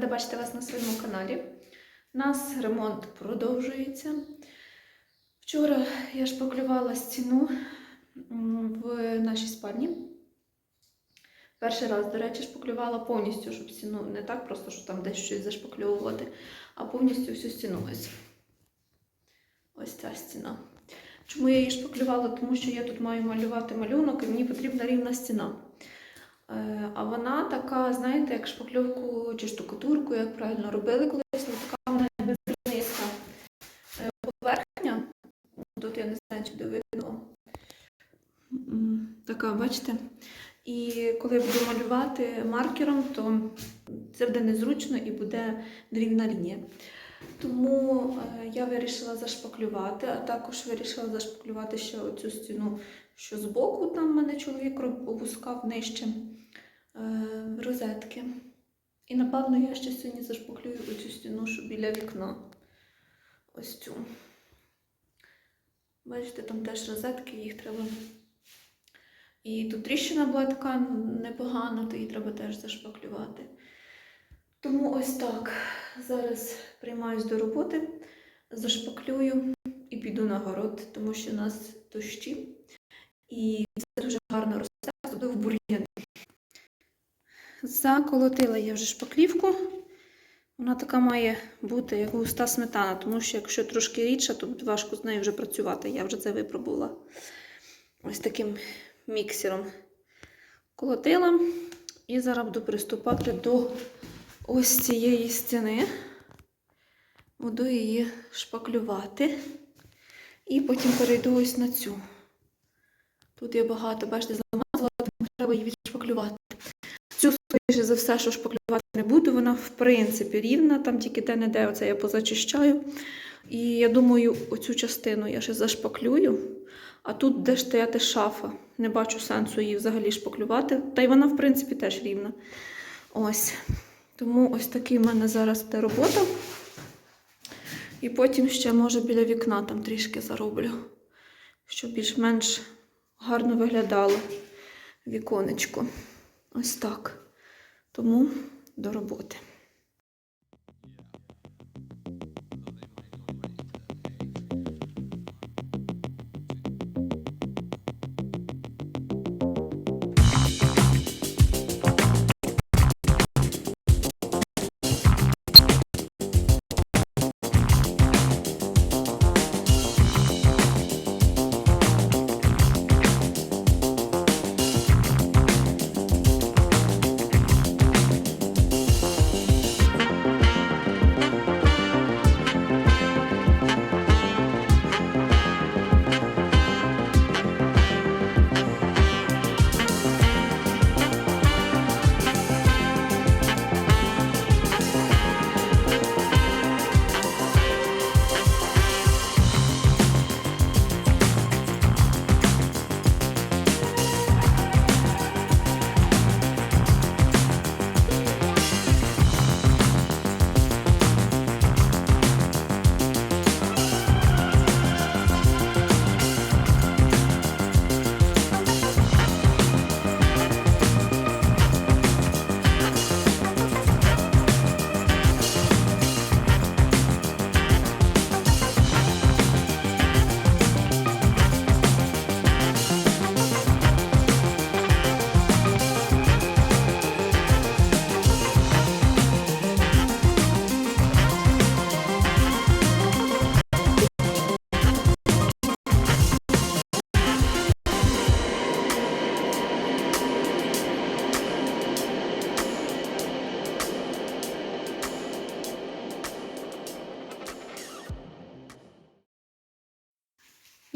рада бачити вас на своєму каналі. У нас ремонт продовжується. Вчора я шпаклювала стіну в нашій спальні. Перший раз, до речі, шпаклювала повністю, щоб стіну не так просто, що там десь щось зашпакльовувати, а повністю всю стіну ось. Ось ця стіна. Чому я її шпаклювала? Тому що я тут маю малювати малюнок і мені потрібна рівна стіна. Е, А вона така, знаєте, як шпакльовку чи штукатурку, як правильно робили колись, але така вона безнизька Е, поверхня. Тут я не знаю, чи видно. Така, бачите? І коли я буду малювати маркером, то це буде незручно і буде нерівна лінія. Тому е, я вирішила зашпаклювати, а також вирішила зашпаклювати ще оцю стіну, що збоку там мене чоловік опускав нижче розетки. І напевно я ще сьогодні зашпаклюю оцю стіну, що біля вікна. Ось цю. Бачите, там теж розетки, їх треба. І тут тріщина була така непогана, то її треба теж зашпаклювати. Тому ось так. Зараз приймаюсь до роботи, зашпаклюю і піду на город, тому що у нас дощі. І це дуже гарно росте, особливо бур'яни. Заколотила я вже шпаклівку. Вона така має бути, як густа сметана, тому що якщо трошки рідша, то важко з нею вже працювати. Я вже це випробувала. Ось таким міксером колотила. І зараз буду приступати до ось цієї стіни. Буду її шпаклювати. І потім перейду ось на цю. Тут я багато, бачите, замазала, тому треба її відшпаклювати. Скоріше за все, що шпаклювати не буду, вона в принципі рівна, там тільки де-не-де оце я позачищаю. І я думаю, оцю частину я ще зашпаклюю, а тут буде стояти шафа. Не бачу сенсу її взагалі шпаклювати. Та й вона, в принципі, теж рівна. Ось. Тому ось такий в мене зараз буде робота. І потім ще, може, біля вікна там трішки зароблю, щоб більш-менш гарно виглядало віконечко. Ось так. Тому до роботи.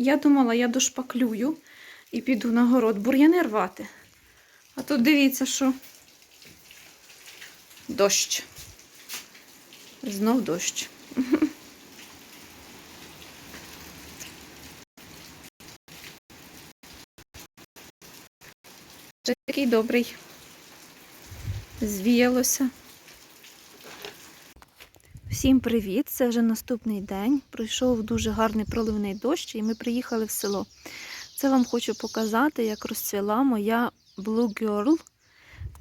Я думала, я дошпаклюю і піду на город бур'яни рвати. А тут дивіться, що дощ. Знов дощ. Вже такий добрий. Звіялося. Всім привіт! Це вже наступний день. Пройшов дуже гарний проливний дощ, і ми приїхали в село. Це вам хочу показати, як розцвіла моя Blue Girl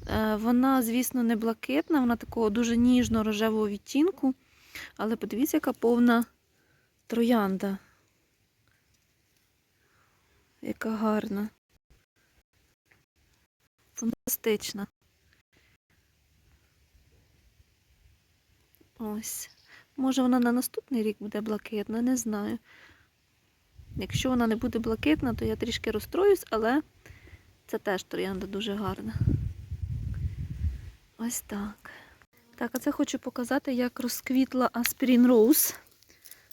Е, Вона, звісно, не блакитна, вона такого дуже ніжно-рожевого відтінку. Але подивіться, яка повна троянда. Яка гарна. Фантастична. Ось. Може, вона на наступний рік буде блакитна, не знаю. Якщо вона не буде блакитна, то я трішки розстроюсь, але це теж троянда дуже гарна. Ось так. Так, а це хочу показати, як розквітла Aspirin Rose.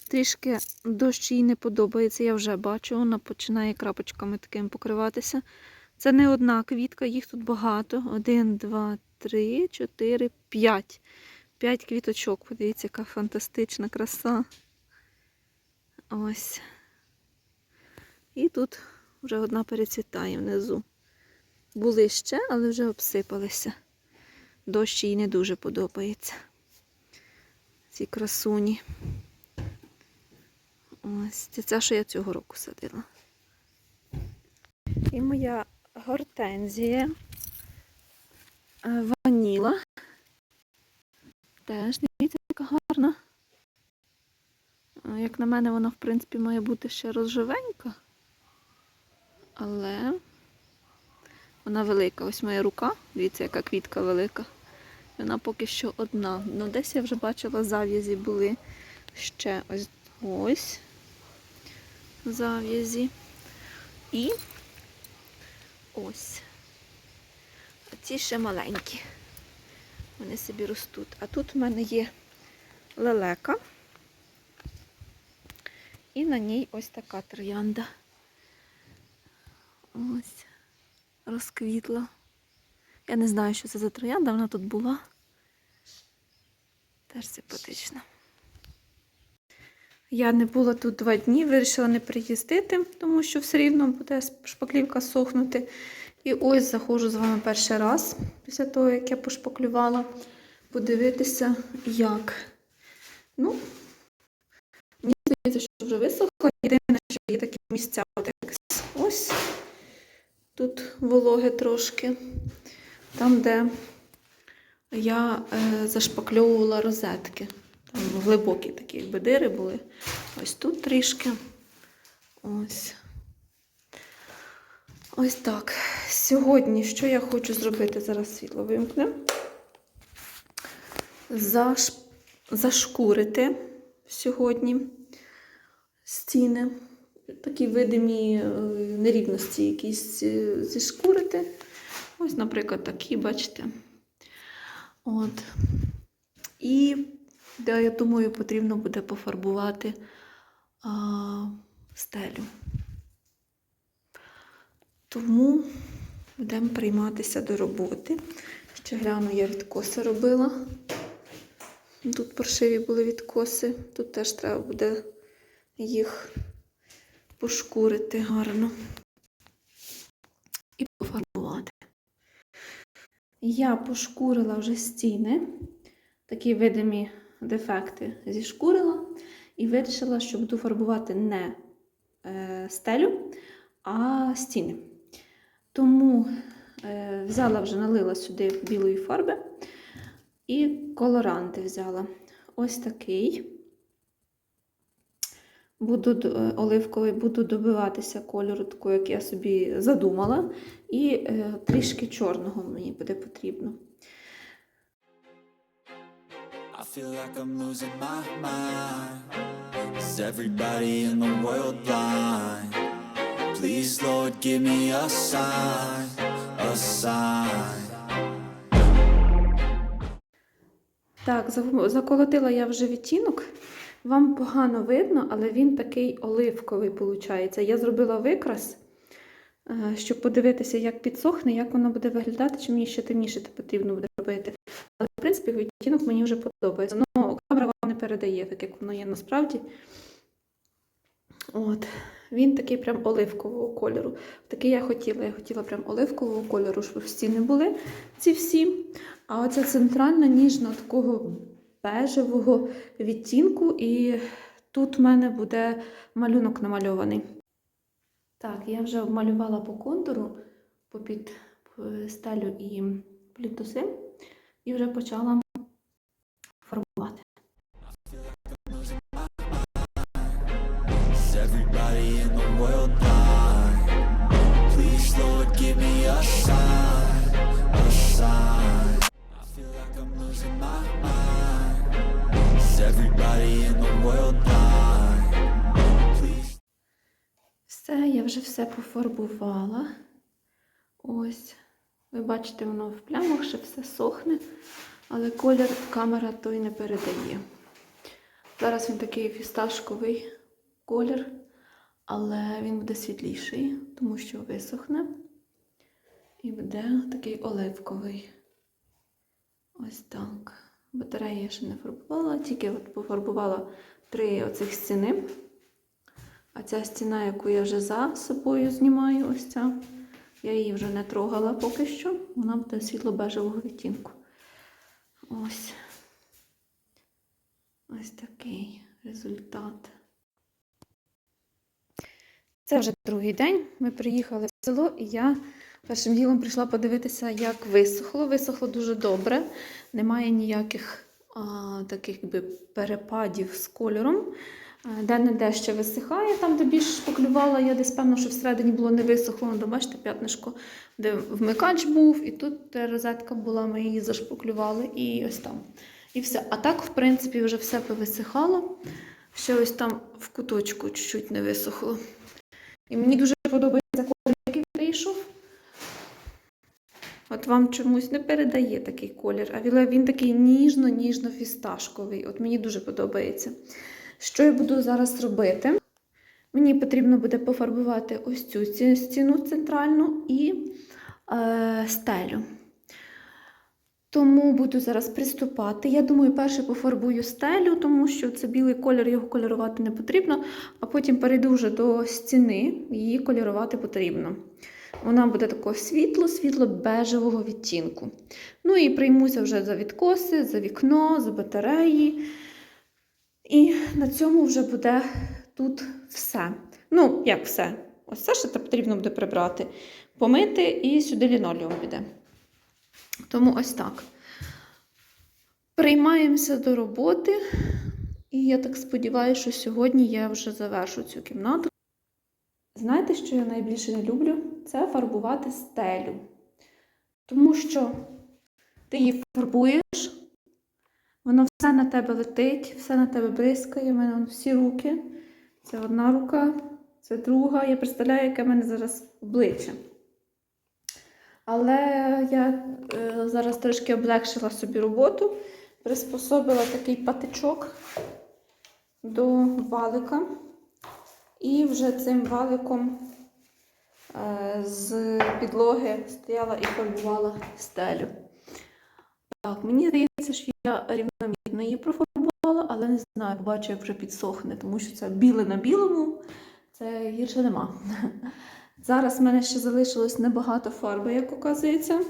Трішки дощ їй не подобається, я вже бачу, вона починає крапочками такими покриватися. Це не одна квітка, їх тут багато. Один, два, три, чотири, п'ять. П'ять квіточок. Подивіться, яка фантастична краса. Ось. І тут вже одна перецвітає внизу. Були ще, але вже обсипалися. Дощ їй не дуже подобається. Ці красуні. Ось це ця, що я цього року садила. І моя гортензія е, ваніла. Теж дивіться, яка гарна. Як на мене, вона, в принципі, має бути ще розживенька. Але вона велика. Ось моя рука. Дивіться, яка квітка велика. Вона поки що одна. Ну, десь я вже бачила, зав'язі були ще ось ось зав'язі. І ось. Ці ще маленькі. Вони собі ростуть. А тут в мене є лелека. І на ній ось така троянда. Ось. Розквітла. Я не знаю, що це за троянда, вона тут була. Теж симпатична. Я не була тут два дні, вирішила не приїздити, тому що все рівно буде шпаклівка сохнути. І ось заходжу з вами перший раз, після того, як я пошпаклювала, подивитися, як. Ну, мені здається, що вже висохло. Єдине, що є такі місця, ось. Тут вологе трошки. Там, де я е, зашпакльовувала розетки. Там глибокі такі якби дири були. Ось тут трішки. Ось. Ось так. Сьогодні що я хочу зробити? Зараз світло вимкне. Заш... Зашкурити сьогодні стіни. Такі видимі е, нерівності якісь е, зішкурити. Ось, наприклад, такі, бачите. От. І я думаю, потрібно буде пофарбувати а, стелю. Тому будемо прийматися до роботи. Ще гляну, я відкоси робила. Тут паршиві були відкоси. Тут теж треба буде їх пошкурити гарно і пофарбувати. Я пошкурила вже стіни, такі видимі дефекти зішкурила і вирішила, що буду фарбувати не е, стелю, а стіни. Тому е, взяла вже налила сюди білої фарби і колоранти взяла. Ось такий. Буду оливковий, буду добиватися кольору, такого, як я собі задумала. І е, трішки чорного мені буде потрібно. I feel like I'm losing my mind. Is everybody in the world blind? Please, Lord, give me a sign, a sign. Так, заколотила я вже відтінок. Вам погано видно, але він такий оливковий виходить. Я зробила викрас, е, щоб подивитися, як підсохне, як воно буде виглядати, чи мені ще темніше потрібно буде робити. Але, в принципі, відтінок мені вже подобається. Ну, камера вам не передає, так як воно є насправді. От. Він такий прям оливкового кольору. Такий я хотіла. Я хотіла прям оливкового кольору, щоб стіни були ці всі. А оця центральна ніжна такого бежевого відтінку, і тут в мене буде малюнок намальований. Так, я вже обмалювала по контуру, попід е, стелю і плінтуси і вже почала everybody in the. Все, я вже все пофарбувала. Ось. Ви бачите, воно в плямах ще все сохне, але колір камера той не передає. Зараз він такий фісташковий колір, але він буде світліший, тому що висохне. І буде такий оливковий. Ось так. Батареї я ще не фарбувала, тільки от пофарбувала три оцих стіни. А ця стіна, яку я вже за собою знімаю, ось ця, я її вже не трогала поки що. Вона буде світло-бежевого відтінку. Ось. Ось такий результат. Це вже другий день. Ми приїхали в село, і я першим ділом прийшла подивитися, як висохло. Висохло дуже добре. Немає ніяких а, таких якби, перепадів з кольором. Де-не-де ще висихає, там, де більш шпаклювала, я десь певно, що всередині було не висохло. Ну, бачите, п'ятнишко, де вмикач був, і тут розетка була, ми її зашпаклювали, і ось там. І все. А так, в принципі, вже все повисихало. Ще ось там в куточку чуть-чуть не висохло. І мені дуже подобається колір, який вийшов. От вам чомусь не передає такий колір, а він- такий ніжно-ніжно-фісташковий. От мені дуже подобається. Що я буду зараз робити? Мені потрібно буде пофарбувати ось цю стіну центральну і е, стелю. Тому буду зараз приступати. Я думаю, перше пофарбую стелю, тому що це білий колір, його кольорувати не потрібно, а потім перейду вже до стіни, її кольорувати потрібно. Вона буде такого світло, світло-бежевого відтінку. Ну і приймуся вже за відкоси, за вікно, за батареї. І на цьому вже буде тут все. Ну, як все. Ось це ще потрібно буде прибрати, помити і сюди лінолеум піде. Тому ось так. Приймаємося до роботи. І я так сподіваюся, що сьогодні я вже завершу цю кімнату. Знаєте, що я найбільше не люблю? Це фарбувати стелю. Тому що ти її фарбуєш, воно все на тебе летить, все на тебе бризкає, в мене всі руки. Це одна рука, це друга. Я представляю, яке в мене зараз обличчя. Але я е, зараз трошки облегшила собі роботу, приспособила такий патичок до валика. І вже цим валиком з підлоги стояла і фарбувала стелю. Так, мені здається, що я рівномірно її профарбувала, але не знаю, бачу, як вже підсохне, тому що це біле на білому, це гірше нема. Зараз в мене ще залишилось небагато фарби, як оказується.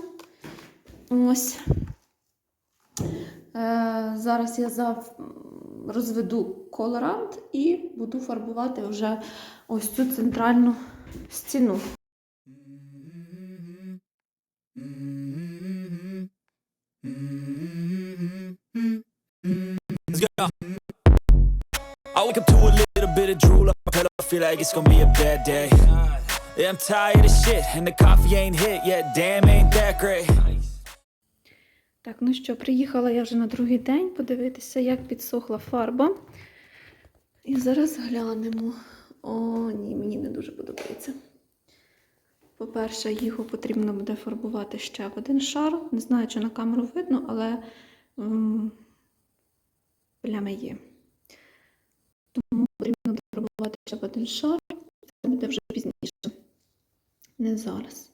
Ось. Е, зараз я зав... розведу колорант і буду фарбувати вже ось цю центральну стіну. I wake up to a little bit of drool on my pillow. Feel like it's gonna be a bad day. Yeah, I'm tired of shit, and the coffee ain't hit yet. Damn, ain't that great. Так, ну що, приїхала я вже на другий день подивитися, як підсохла фарба. І зараз глянемо. О, ні, мені не дуже подобається. По-перше, його потрібно буде фарбувати ще в один шар. Не знаю, чи на камеру видно, але м, плями є. Тому потрібно фарбувати ще в один шар. Це буде вже пізніше. Не зараз.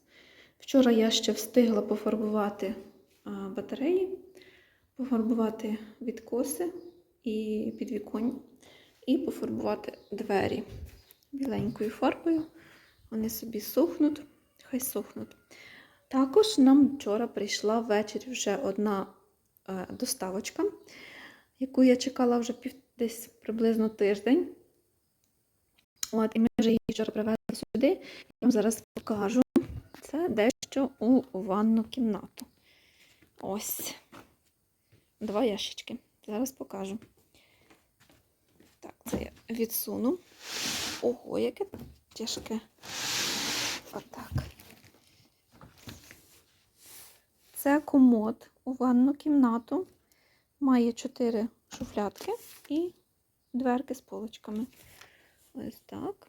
Вчора я ще встигла пофарбувати а, батареї, пофарбувати відкоси і підвіконня, і пофарбувати двері біленькою фарбою. Вони собі сохнуть, хай сохнуть. Також нам вчора прийшла ввечері вже одна е, доставочка, яку я чекала вже пів, десь приблизно тиждень. От, і ми вже її вчора привезли сюди. Я вам зараз покажу. Це дещо у ванну кімнату. Ось. Два ящички. Зараз покажу. Так, це я відсуну. Ого, яке тяжке. Отак. Це комод у ванну кімнату. Має чотири шуфлядки і дверки з полочками. Ось так.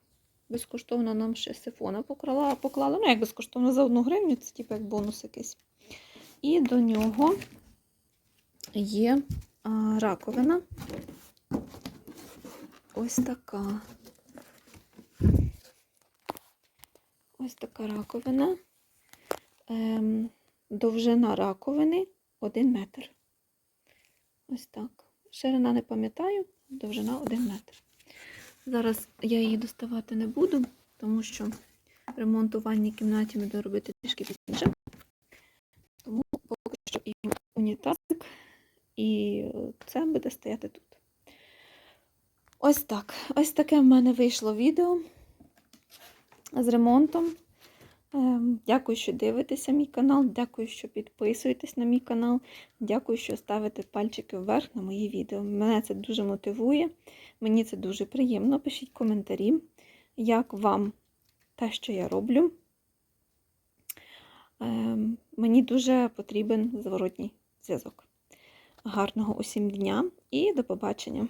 Безкоштовно нам ще сифона поклала, поклала. Ну, як безкоштовно за одну гривню, це типу як бонус якийсь. І до нього є а, раковина. Ось така. Ось така раковина. Ем, довжина раковини 1 метр. Ось так. Ширина не пам'ятаю, довжина 1 метр. Зараз я її доставати не буду, тому що ремонт у ванній кімнаті будемо робити трішки пізніше. Тому поки що і унітазик, і це буде стояти тут. Ось так. Ось таке в мене вийшло відео з ремонтом. Ем, Дякую, що дивитеся мій канал. Дякую, що підписуєтесь на мій канал. Дякую, що ставите пальчики вверх на мої відео. Мене це дуже мотивує. Мені це дуже приємно. Пишіть коментарі, як вам те, що я роблю. Ем, Мені дуже потрібен зворотній зв'язок. Гарного усім дня і до побачення!